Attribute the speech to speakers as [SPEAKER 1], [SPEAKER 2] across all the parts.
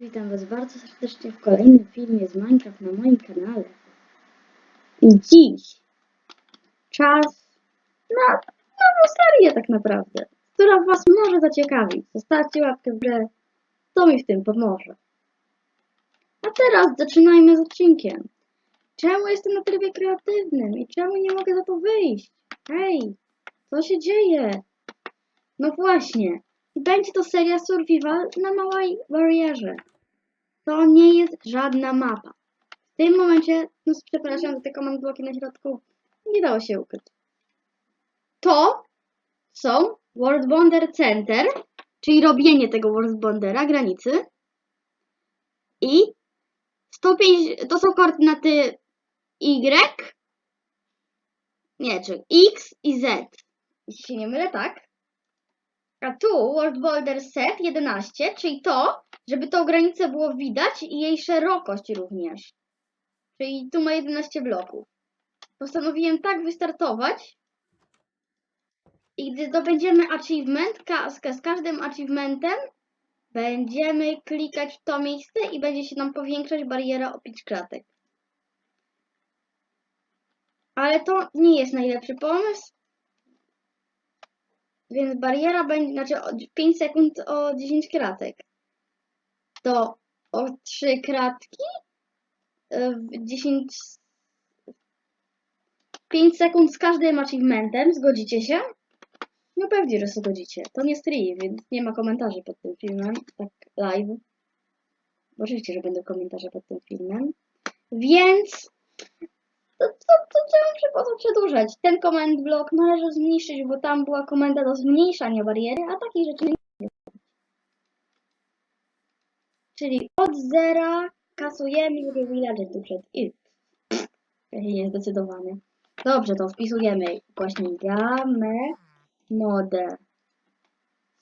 [SPEAKER 1] Witam Was bardzo serdecznie w kolejnym filmie z Minecraft na moim kanale. I dziś czas na nową serię tak naprawdę, która Was może zaciekawić. Zostawcie łapkę w górę, to mi w tym pomoże. A teraz zaczynajmy z odcinkiem. Czemu jestem na trybie kreatywnym i czemu nie mogę za to wyjść? Hej, co się dzieje? No właśnie, będzie to seria survival na małej barierze. To nie jest żadna mapa. W tym momencie, no przepraszam, że te command bloki na środku nie dało się ukryć. To są World Bonder Center, czyli robienie tego World Bondera, granicy. I stopień, to są koordynaty Y, nie, czy X i Z. Jeśli się nie mylę, tak? A tu World Boulder Set 11, czyli to, żeby tą granicę było widać i jej szerokość również. Czyli tu ma 11 bloków. Postanowiłem tak wystartować. I gdy zdobędziemy achievement, z każdym achievementem będziemy klikać w to miejsce i będzie się nam powiększać bariera o 5 klatek. Ale to nie jest najlepszy pomysł, więc bariera będzie, znaczy o 5 sekund o 10 kratek. To o 3 kratki y, w 10 5 sekund z każdym achievementem. Zgodzicie się? No pewnie, że zgodzicie. To nie stream, więc nie ma komentarzy pod tym filmem. Tak live. Oczywiście, że będą komentarze pod tym filmem. Więc to, to, to czemu się po przedłużać? Ten comment block należy zmniejszyć, bo tam była komenda do zmniejszania bariery, a takich rzeczy nie Czyli od zera kasujemy żeby village tu przed i. Niezdecydowany. Dobrze, to wpisujemy właśnie gamę mode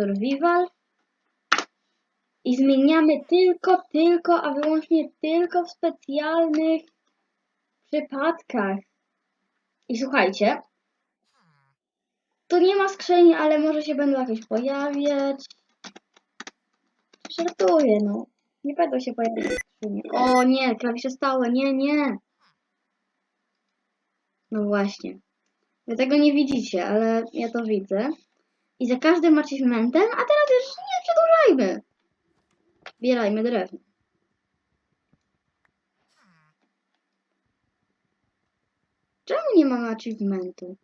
[SPEAKER 1] survival i zmieniamy tylko, tylko, a wyłącznie tylko w specjalnych przypadkach. I słuchajcie, tu nie ma skrzyni, ale może się będą jakieś pojawiać. Żartuję, no. Nie będą się pojawiać skrzynie. O nie, klawisze stałe, nie, nie. No właśnie. Wy tego nie widzicie, ale ja to widzę. I za każdym achievementem, a teraz już nie przedłużajmy. Zbierajmy drewno. Czemu nie mamy achievementu?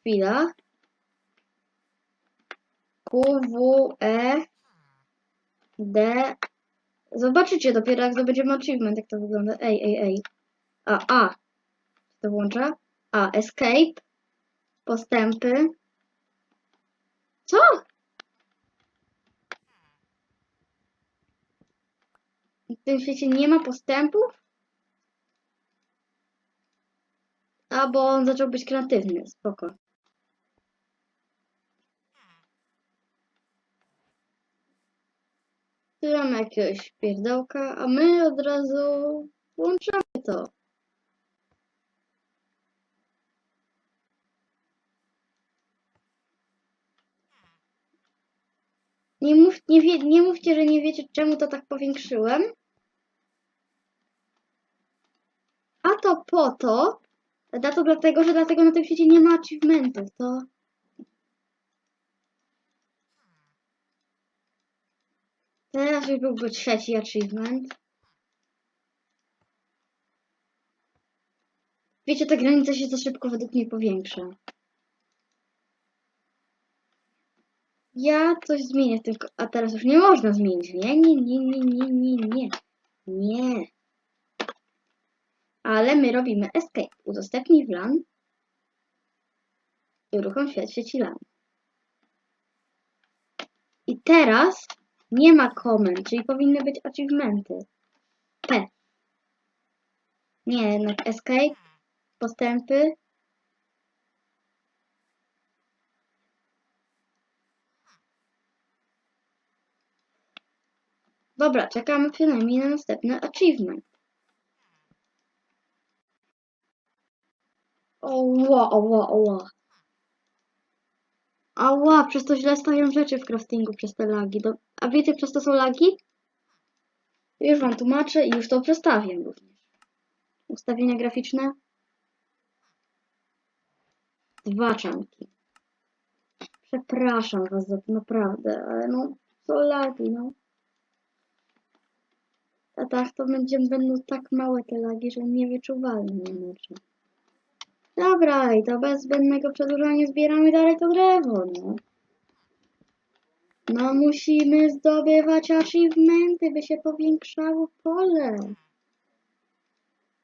[SPEAKER 1] Chwila. Q, W, E, D. Zobaczycie dopiero jak zdobędziemy achievement, jak to wygląda. Ej, ej, ej. A, A. To włącza? A, escape. Postępy. Co? W tym świecie nie ma postępów? A, bo on zaczął być kreatywny. Spoko. Tu mamy jakiegoś pierdołka, a my od razu włączamy to. Nie, mów, nie, wie, nie mówcie, że nie wiecie, czemu to tak powiększyłem. A to po to, a to dlatego, że dlatego na tym świecie nie ma achievementów. To teraz już byłby trzeci achievement. Wiecie, ta granica się za szybko według mnie powiększa. Ja coś zmienię, tylko a teraz już nie można zmienić. Nie, nie, nie, nie, nie, nie, nie. Nie. Ale my robimy escape. Udostępnij LAN. I uruchom świat sieci LAN. I teraz nie ma komend, czyli powinny być achievementy. P. Nie, jednak escape, postępy. Dobra, czekamy przynajmniej na następny achievement. Oła, oła, oła. Ała, przez to źle stoją rzeczy w craftingu, przez te lagi. Do... A wiecie, przez to są lagi? Już wam tłumaczę i już to przestawiam również. Ustawienia graficzne. Dwa czanki. Przepraszam was za to, naprawdę, ale no, co lagi, no. A tak to będzie, będą tak małe te lagi, że niewyczuwalne niemalże. Dobra, i to bez zbędnego przedłużania zbieramy dalej to drewno, no. No musimy zdobywać achievementy, by się powiększało pole.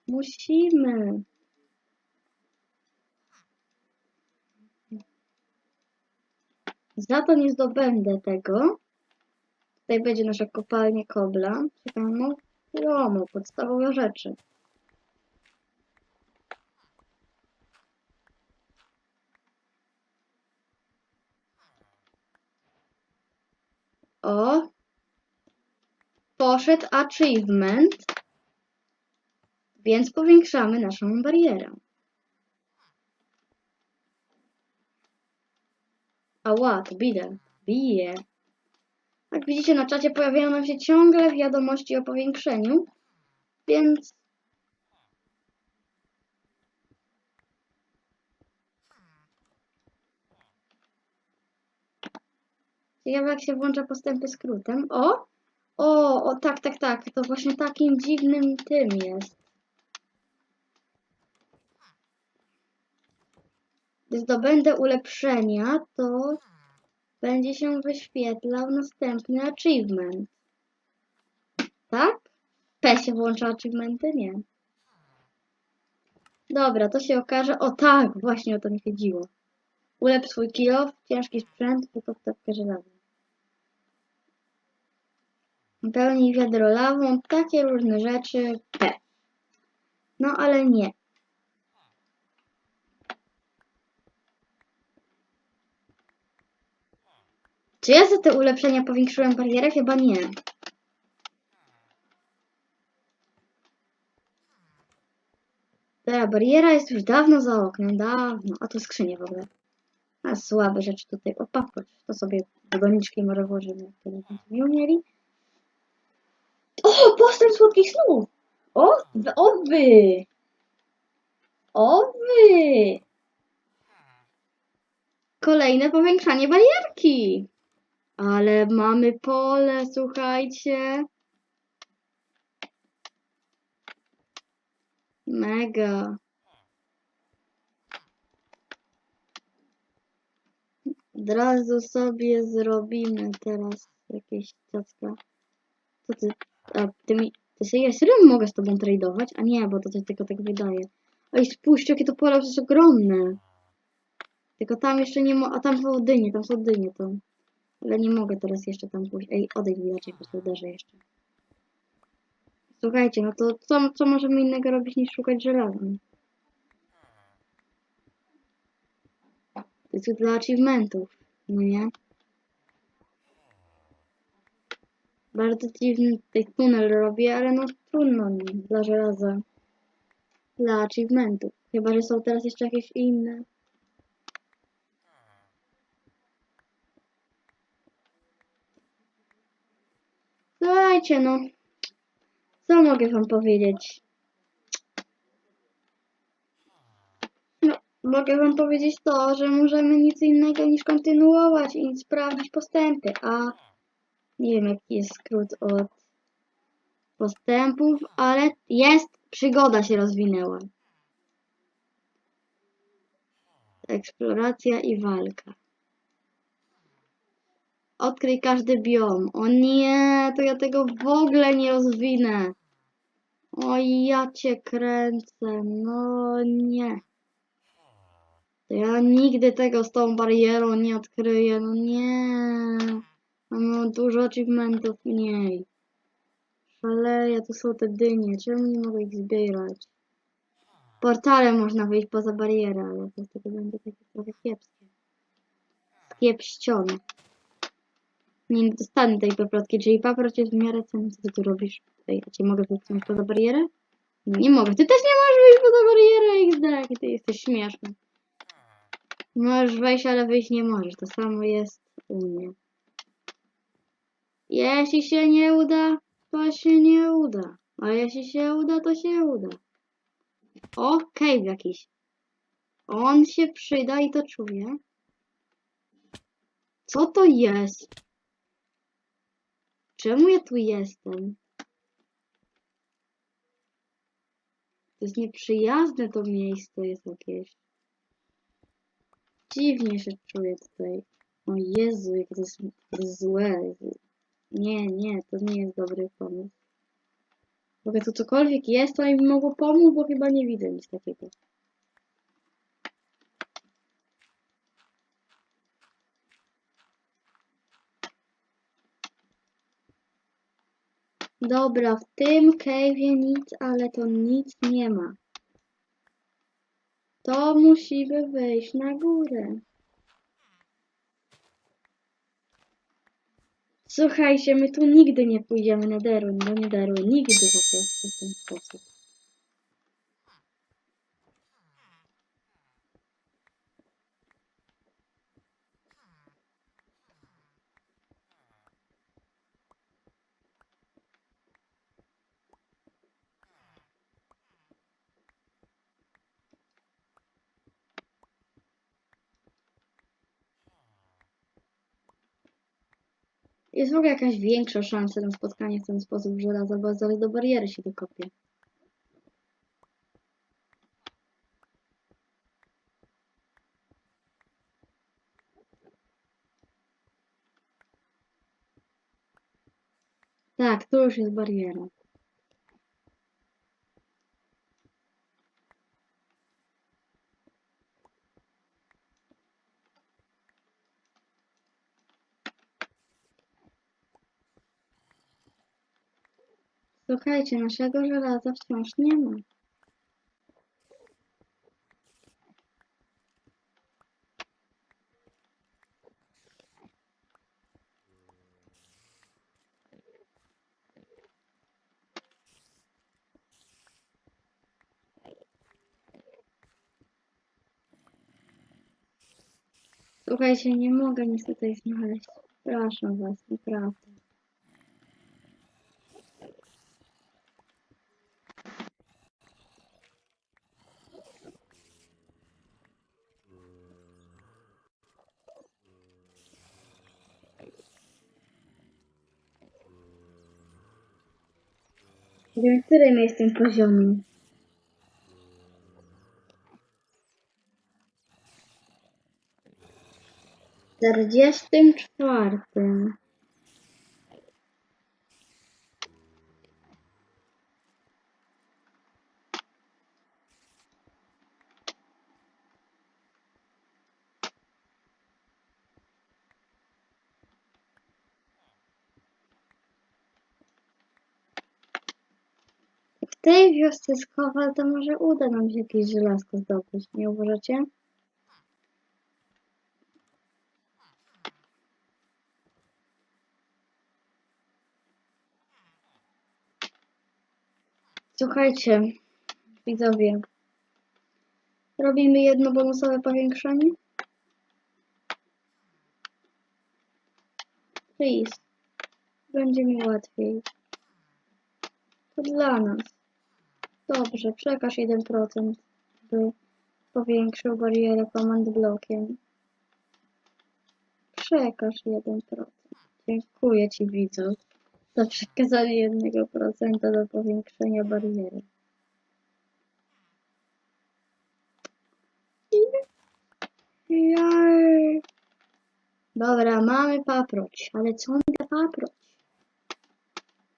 [SPEAKER 1] Musimy. Za to nie zdobędę tego. Tutaj będzie nasza kopalnia kobla. Czekam, no, podstawowe rzeczy. O! Poszedł achievement. Więc powiększamy naszą barierę. Ała, to bije. Bije. Jak widzicie na czacie pojawiają nam się ciągle wiadomości o powiększeniu, więc ciekawe jak się włącza postępy skrótem. O! O, o, tak, tak, tak. To właśnie takim dziwnym tym jest. Gdy zdobędę ulepszenia, to będzie się wyświetlał następny achievement. Tak? P się włącza achievementy? Nie. Dobra, to się okaże. O tak, właśnie o to mi chodziło. Ulep swój kill ciężki sprzęt, tylko wtapkę żelazną. Pełnij wiadro lawą, takie różne rzeczy. P. No ale nie. Czy ja za te ulepszenia powiększyłem barierę? Chyba nie. Ta bariera jest już dawno za oknem, dawno. A tu skrzynie w ogóle. A słabe rzeczy tutaj. O, papuć. To sobie do doniczki może włożymy, jak będziemy mieli. O, postęp słodkich snów! O, o wy! O wy! Kolejne powiększanie barierki! Ale mamy pole, słuchajcie. Mega. Od razu sobie zrobimy teraz jakieś cacka. Co ty? A ty mi... Ty się, ja serio mogę z tobą tradeować? A nie, bo to coś tylko tak wydaje. Oj, spójrzcie, jakie to pole jest ogromne. Tylko tam jeszcze nie mo... A tam są dynie, tam są dynie, to... Ale nie mogę teraz jeszcze tam pójść. Ej, odejdź widać, po prostu jeszcze. Słuchajcie, no to co, co możemy innego robić niż szukać żelaza? To jest dla achievementów, no nie? Bardzo dziwny tutaj tunel robię, ale no trudno dla żelaza. Dla achievementów. Chyba, że są teraz jeszcze jakieś inne. Słuchajcie, no. Co mogę wam powiedzieć? No, mogę wam powiedzieć to, że możemy nic innego niż kontynuować i sprawdzić postępy, a nie wiem jaki jest skrót od postępów, ale jest, przygoda się rozwinęła. Eksploracja i walka. Odkryj każdy biom. O nie, to ja tego w ogóle nie rozwinę. O ja cię kręcę. No nie. To ja nigdy tego z tą barierą nie odkryję. No nie. Mam dużo achievementów mniej. Szaleję, tu są te dynie. Czemu nie mogę ich zbierać? Portalem można wyjść poza barierę, ale to wtedy będzie takie trochę kiepskie. Kiepścione. Nie dostanę tej paprotki, czyli paproć jest w miarę cenny. Co ty tu robisz? Ej, a cię mogę wypchnąć poza barierę? Nie mogę. Ty też nie możesz wyjść poza barierę, XD, ty jesteś śmieszny. Możesz wejść, ale wyjść nie możesz. To samo jest u mnie. Jeśli się nie uda, to się nie uda. A jeśli się uda, to się uda. O, cave jakiś. On się przyda i to czuję. Co to jest? Czemu ja tu jestem? To jest nieprzyjazne to miejsce jest jakieś. Dziwnie się czuję tutaj. O Jezu, jak to jest, to jest złe. Nie, nie, to nie jest dobry pomysł. Ogóle tu cokolwiek jest, to mi mogło pomóc, bo chyba nie widzę nic takiego. Dobra, w tym cave'ie nic, ale to nic nie ma. To musimy wejść na górę. Słuchajcie, my tu nigdy nie pójdziemy na deru, do Nederu, nigdy po prostu w ten sposób. Jest w ogóle jakaś większa szansa na spotkanie w ten sposób żelaza, bo zaraz do bariery się dokopię. Tak, tu już jest bariera. Słuchajcie, naszego żelaza wciąż nie ma. Słuchajcie, nie mogę nic tutaj znaleźć. Przepraszam was, naprawdę. Wiem, w którym jestem poziomie. czterdziestym czwartym. W tej wiosce Kowal to może uda nam się jakieś żelazko zdobyć, nie uważacie? Słuchajcie, widzowie, robimy jedno bonusowe powiększenie? Please, będzie mi łatwiej. To dla nas. Dobrze, przekaż 1%, by powiększył barierę command blokiem. Przekaż 1%. Dziękuję Ci widzu za przekazanie 1% do powiększenia bariery. Jaj. Dobra, mamy paproć, ale co mi da paproć?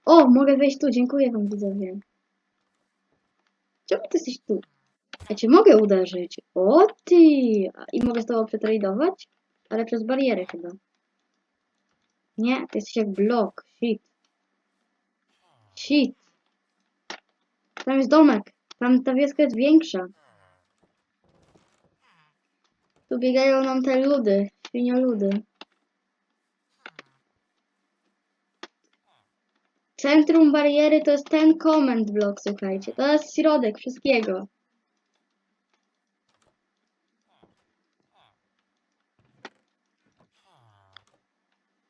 [SPEAKER 1] O, mogę wejść tu, dziękuję wam widzowie. Czemu ty jesteś tu? Ja cię mogę uderzyć. O ty! I mogę z tobą przetradować? Ale przez barierę chyba. Nie, ty jesteś jak blok. Shit. Shit. Tam jest domek. Tam ta wioska jest większa. Tu biegają nam te ludy. Świnioludy. Centrum bariery to jest ten comment block, słuchajcie. To jest środek wszystkiego.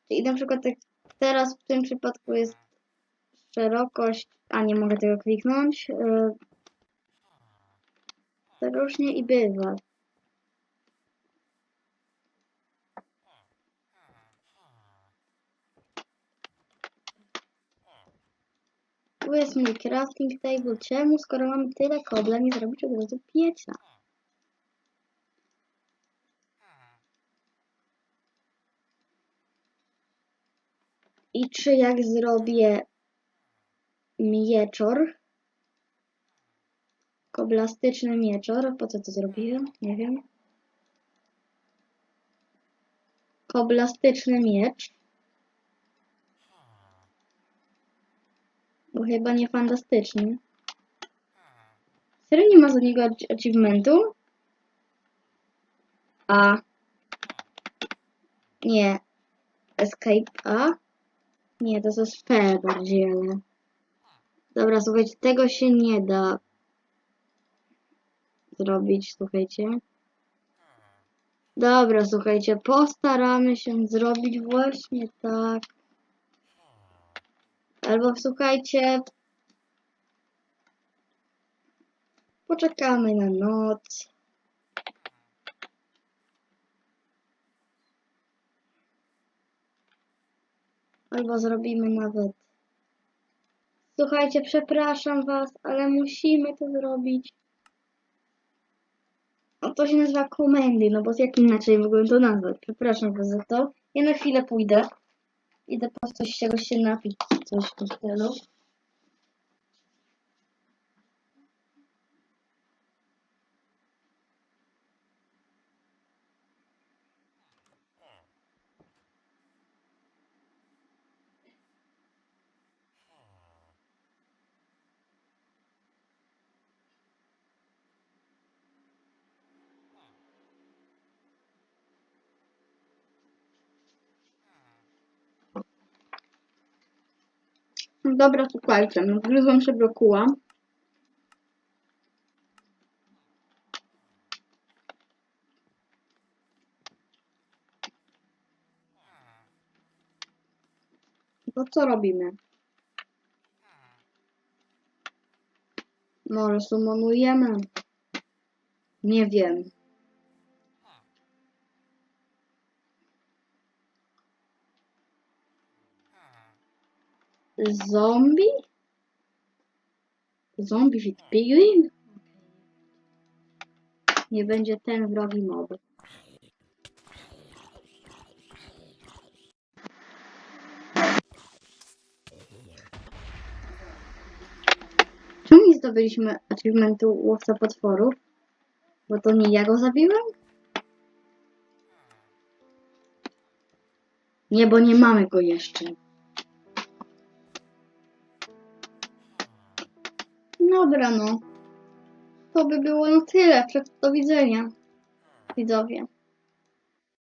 [SPEAKER 1] I na przykład tak teraz w tym przypadku jest szerokość, a nie mogę tego kliknąć. Yy, różnie i bywa. Tu jest mój crafting table. Czemu, skoro mamy tyle kobla, nie zrobić od razu pieca? I czy jak zrobię mieczor, koblastyczny mieczor, po co to zrobiłem? Nie wiem. Koblastyczny miecz. Bo chyba nie fantastyczny. Serio nie ma za niego ach- achievementu? A. Nie. Escape A? Nie, to jest F bardziej, ale... Dobra, słuchajcie, tego się nie da zrobić, słuchajcie. Dobra, słuchajcie, postaramy się zrobić właśnie tak. Albo słuchajcie, poczekamy na noc. Albo zrobimy nawet. Słuchajcie, przepraszam was, ale musimy to zrobić. No to się nazywa komendy, no bo jak inaczej mogłem to nazwać? Przepraszam was za to. Ja na chwilę pójdę. Idę po coś czegoś się napić, coś tym stylu. Dobra, słuchajcie, no gryzłam się brokuła. To co robimy? Może sumonujemy? Nie wiem. Zombie? Zombie with piglin? Nie będzie ten wrogi mob. Czemu nie zdobyliśmy achievementu łowca potworów? Bo to nie ja go zabiłem? Nie, bo nie mamy go jeszcze. Dobra, no. To by było na tyle. Do widzenia, widzowie.